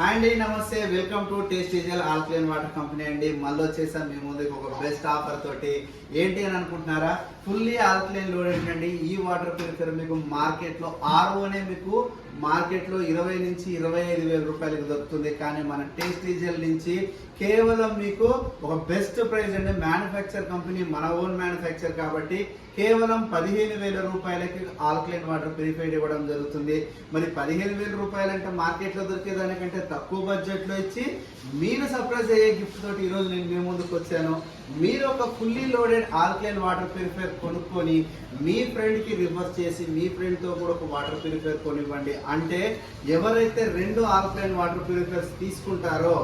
Hi అండి నమస్తే. Welcome to Tasty Jal alkaline water company అండి. మళ్ళీ వచ్చేసాం మీ ముందుకు ఒక బెస్ట్ ఆఫర్ తోటి. ఏంటి అని అనుకుంటున్నారా? ఫుల్లీ ఆల్క్లైన్ లోడ్ ఏంటండి? ఈ వాటర్ ప్యూరిఫైర్ మీకు మార్కెట్లో ఆర్ఓనే మీకు మార్కెట్లో ఇరవై నుంచి ఇరవై ఐదు వేల రూపాయలకు దొరుకుతుంది. కానీ మన టేస్ట్ ఈజల్ నుంచి కేవలం మీకు ఒక బెస్ట్ ప్రైస్ అండి. మ్యానుఫ్యాక్చర్ కంపెనీ మన ఓన్ మ్యానుఫ్యాక్చర్ కాబట్టి కేవలం పదిహేను వేల రూపాయలకి ఆల్క్లైన్ వాటర్ ప్యూరిఫైడ్ ఇవ్వడం జరుగుతుంది. మరి పదిహేను వేల రూపాయలంటే మార్కెట్లో దొరికేదానికంటే తక్కువ బడ్జెట్లో ఇచ్చి మీరు సర్ప్రైజ్ అయ్యే గిఫ్ట్ తోటి ఈరోజు నేను మీ ముందుకు వచ్చాను. మీరు ఒక fully loaded alkaline water purifier కొనుక్కొని మీ ఫ్రెండ్కి రిఫర్ చేసి మీ ఫ్రెండ్తో కూడా ఒక వాటర్ ప్యూరిఫైర్ కొనివ్వండి. అంటే ఎవరైతే రెండు ఆల్కలైన్ వాటర్ ప్యూరిఫైర్స్ తీసుకుంటారో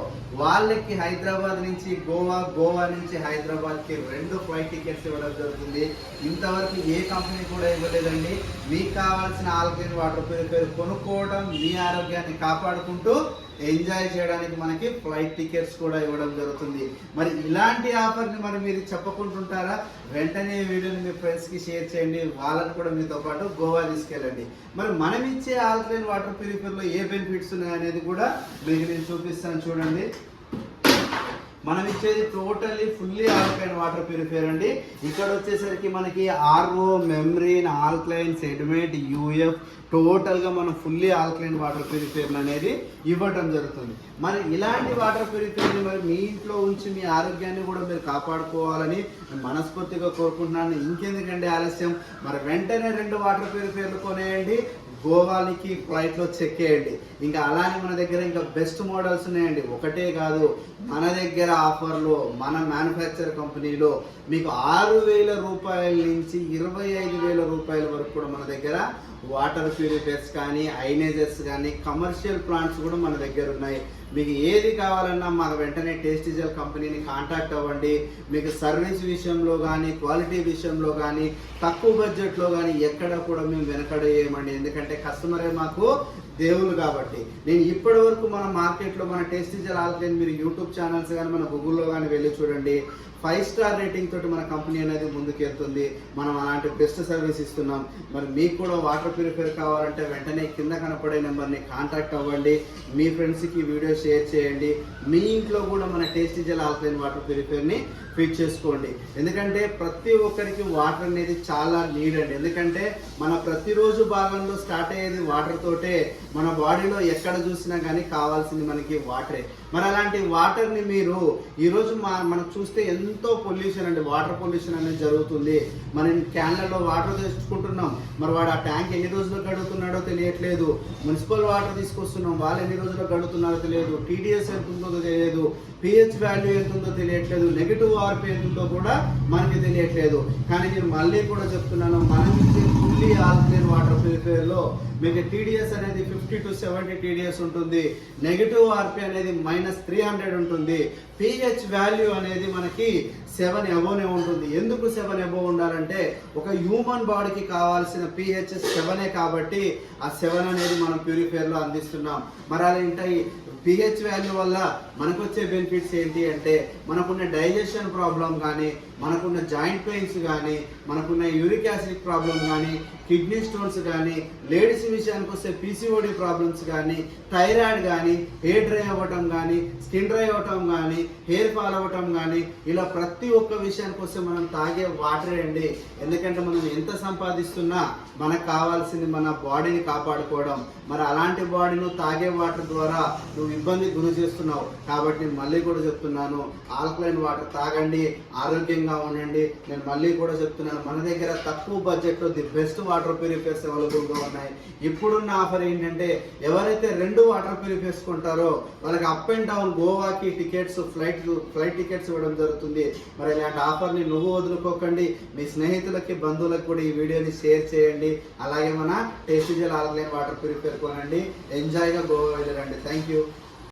వాళ్ళకి హైదరాబాద్ నుంచి గోవా గోవా నుంచి హైదరాబాద్కి రెండు ఫ్లైట్ టికెట్స్ ఇవ్వడం జరుగుతుంది. ఇంతవరకు ఏ కంపెనీ కూడా ఇవ్వలేదండి. మీకు కావాల్సిన ఆల్కలైన్ వాటర్ ప్యూరిఫైర్ కొనుక్కోవడం మీ ఆరోగ్యాన్ని కాపాడుకుంటూ ఎంజాయ్ చేయడానికి మనకి ఫ్లైట్ టికెట్స్ కూడా ఇవ్వడం జరుగుతుంది. మరి ఇలాంటి ఆఫర్ని మరి మీరు చెప్పకుంటుంటారా? వెంటనే వీడియోని మీ ఫ్రెండ్స్కి షేర్ చేయండి. వాళ్ళని కూడా మీతో పాటు గోవా తీసుకెళ్ళండి. మరి మనం ఇచ్చే ఆల్కలైన్ వాటర్ ప్యూరిఫైర్లో ఏ బెనిఫిట్స్ ఉన్నాయనేది కూడా మీకు నేను చూపిస్తాను. చూడండి. మనం ఇచ్చేది totally fully alkaline water purifier అండి. ఇక్కడ వచ్చేసరికి మనకి RO membrane alkaline sediment UF టోటల్గా మనం ఫుల్లీ ఆల్కలైన్ వాటర్ ప్యూరిఫైర్ అనేది ఇవ్వటం జరుగుతుంది. మరి ఇలాంటి వాటర్ ప్యూరిఫైర్ని మరి మీ ఇంట్లో ఉంచి మీ ఆరోగ్యాన్ని కూడా మీరు కాపాడుకోవాలని మనస్ఫూర్తిగా కోరుకుంటున్నాను. ఇంకెందుకండి ఆలస్యం? మరి వెంటనే రెండు వాటర్ ప్యూరిఫైర్లు కొనేయండి. గోవాలకి ఫ్లైట్లో చెక్ చేయండి. ఇంకా అలానే మన దగ్గర ఇంకా బెస్ట్ మోడల్స్ ఉన్నాయండి. ఒకటే కాదు మన దగ్గర ఆఫర్లో మన మ్యానుఫ్యాక్చర్ కంపెనీలో మీకు ఆరు వేల రూపాయల నుంచి ఇరవై ఐదు వేల రూపాయల వరకు కూడా మన దగ్గర వాటర్ ప్యూరిఫైర్స్ కానీ ఐనేజర్స్ కానీ కమర్షియల్ ప్లాంట్స్ కూడా మన దగ్గర ఉన్నాయి. మీకు ఏది కావాలన్నా మన వెంటనే టేస్టిజల్ కంపెనీని కాంటాక్ట్ అవ్వండి. మీకు సర్వీస్ విషయంలో కానీ క్వాలిటీ విషయంలో కానీ తక్కువ బడ్జెట్లో కానీ ఎక్కడ కూడా మేము వెనకడేయమండి. ఎందుకంటే కస్టమరే మాకు దేవులు కాబట్టి. నేను ఇప్పటి వరకు మన మార్కెట్లో మన టేస్టిజల్ ఆల్కలైన్ మీరు యూట్యూబ్ ఛానల్స్ కానీ మన గూగుల్లో కానీ వెళ్ళి చూడండి. ఫైవ్ స్టార్ రేటింగ్ తోటి మన కంపెనీ అనేది ముందుకెళ్తుంది. మనం అలాంటి బెస్ట్ సర్వీస్ ఇస్తున్నాం. మరి మీకు కూడా వాటర్ ప్యూరిఫైర్ కావాలంటే వెంటనే కింద కనపడే నెంబర్ని కాంటాక్ట్ అవ్వండి. మీ ఫ్రెండ్స్కి వీడియో షేర్ చేయండి. మీ ఇంట్లో కూడా మన టేస్టీ జల్ ఆల్కలైన్ వాటర్ ప్యూరిఫైర్ని ఫిట్ చేసుకోండి. ఎందుకంటే ప్రతి ఒక్కరికి వాటర్ అనేది చాలా నీడ్ అండి. ఎందుకంటే మన ప్రతిరోజు భాగంలో స్టార్ట్ అయ్యేది వాటర్ తోటే. మన బాడీలో ఎక్కడ చూసినా కానీ కావాల్సింది మనకి వాటరే. మరి అలాంటి వాటర్ని మీరు ఈరోజు మా మనం చూస్తే ఎంత ఎంతో పొల్యూషన్ అండి వాటర్ పొల్యూషన్ అనేది జరుగుతుంది. మనం క్యాన్లలో వాటర్ తెచ్చుకుంటున్నాం. మరి వాడు ఆ ట్యాంక్ ఎన్ని రోజులు గడుగుతున్నాడో తెలియట్లేదు. మున్సిపల్ వాటర్ తీసుకొస్తున్నాం వాళ్ళు ఎన్ని రోజులు గడుగుతున్నారో తెలియదు. టీడీఎస్ ఎంత ఉందో తెలియదు. పిహెచ్ వాల్యూ ఎంత ఉందో తెలియట్లేదు. నెగిటివ్ ఆర్పి ఎంత ఉందో కూడా మనకి తెలియట్లేదు. కానీ నేను మళ్ళీ కూడా చెప్తున్నాను మనం ఓన్లీ ఆల్ ఆల్కలైన్ వాటర్ ప్యూరిఫైర్లో మీకు టీడీఎస్ అనేది ఫిఫ్టీ టు సెవెంటీ టీడీఎస్ ఉంటుంది. నెగిటివ్ ఆర్పి అనేది మైనస్ త్రీ హండ్రెడ్ ఉంటుంది. పిహెచ్ వాల్యూ అనేది మనకి సెవెన్ అబోనే ఉంటుంది. ఎందుకు సెవెన్ అబో ఉండాలంటే ఒక హ్యూమన్ బాడీకి కావాల్సిన పిహెచ్ సెవెనే కాబట్టి ఆ సెవెన్ అనేది మనం ప్యూరిఫైయర్లో అందిస్తున్నాం. మరి అలా పిహెచ్ వాల్యూ వల్ల మనకు వచ్చే బెనిఫిట్స్ ఏంటి అంటే మనకున్న డైజెషన్ ప్రాబ్లం కానీ మనకున్న జాయింట్ పెయిన్స్ కానీ మనకున్న యూరిక్ యాసిడ్ ప్రాబ్లం కానీ కిడ్నీ స్టోన్స్ కానీ లేడీస్ విషయానికి వస్తే పీసీఓడి ప్రాబ్లమ్స్ కానీ థైరాయిడ్ కానీ హెయిర్ డ్రై అవ్వటం కానీ స్కిన్ డ్రై అవ్వటం కానీ హెయిర్ ఫాల్ అవ్వటం కానీ ఇలా ప్రతి ఒక్క విషయానికి వస్తే మనం తాగే వాటరే అండి. ఎందుకంటే మనం ఎంత సంపాదిస్తున్నా మనకు కావాల్సింది మన బాడీని కాపాడుకోవడం. మరి అలాంటి బాడీ నువ్వు తాగే వాటర్ ద్వారా నువ్వు ఇబ్బంది గురి చేస్తున్నావు. కాబట్టి నేను మళ్ళీ కూడా చెప్తున్నాను ఆల్కలైన్ వాటర్ తాగండి ఆరోగ్యంగా ఉండండి. నేను మళ్ళీ కూడా చెప్తున్నాను మన దగ్గర తక్కువ బడ్జెట్లో ది బెస్ట్ వాటర్ ప్యూరిఫైర్స్ అవైలబుల్గా ఉన్నాయి. ఇప్పుడున్న ఆఫర్ ఏంటంటే ఎవరైతే రెండు వాటర్ ప్యూరిఫైర్స్ కొంటారో వాళ్ళకి అప్ అండ్ డౌన్ గోవాకి టికెట్స్ ఫ్లైట్ ఫ్లైట్ టికెట్స్ ఇవ్వడం జరుగుతుంది. మరి ఇలాంటి ఆఫర్ని నువ్వు వదులుకోకండి. మీ స్నేహితులకి బంధువులకు కూడా ఈ వీడియోని షేర్ చేయండి. అలాగే మన టేస్టిజల్ ఆల్కలైన్ వాటర్ ప్యూరిఫైర్ కొనండి. ఎంజాయ్గా గోవా వెళ్ళరండి. Thank you.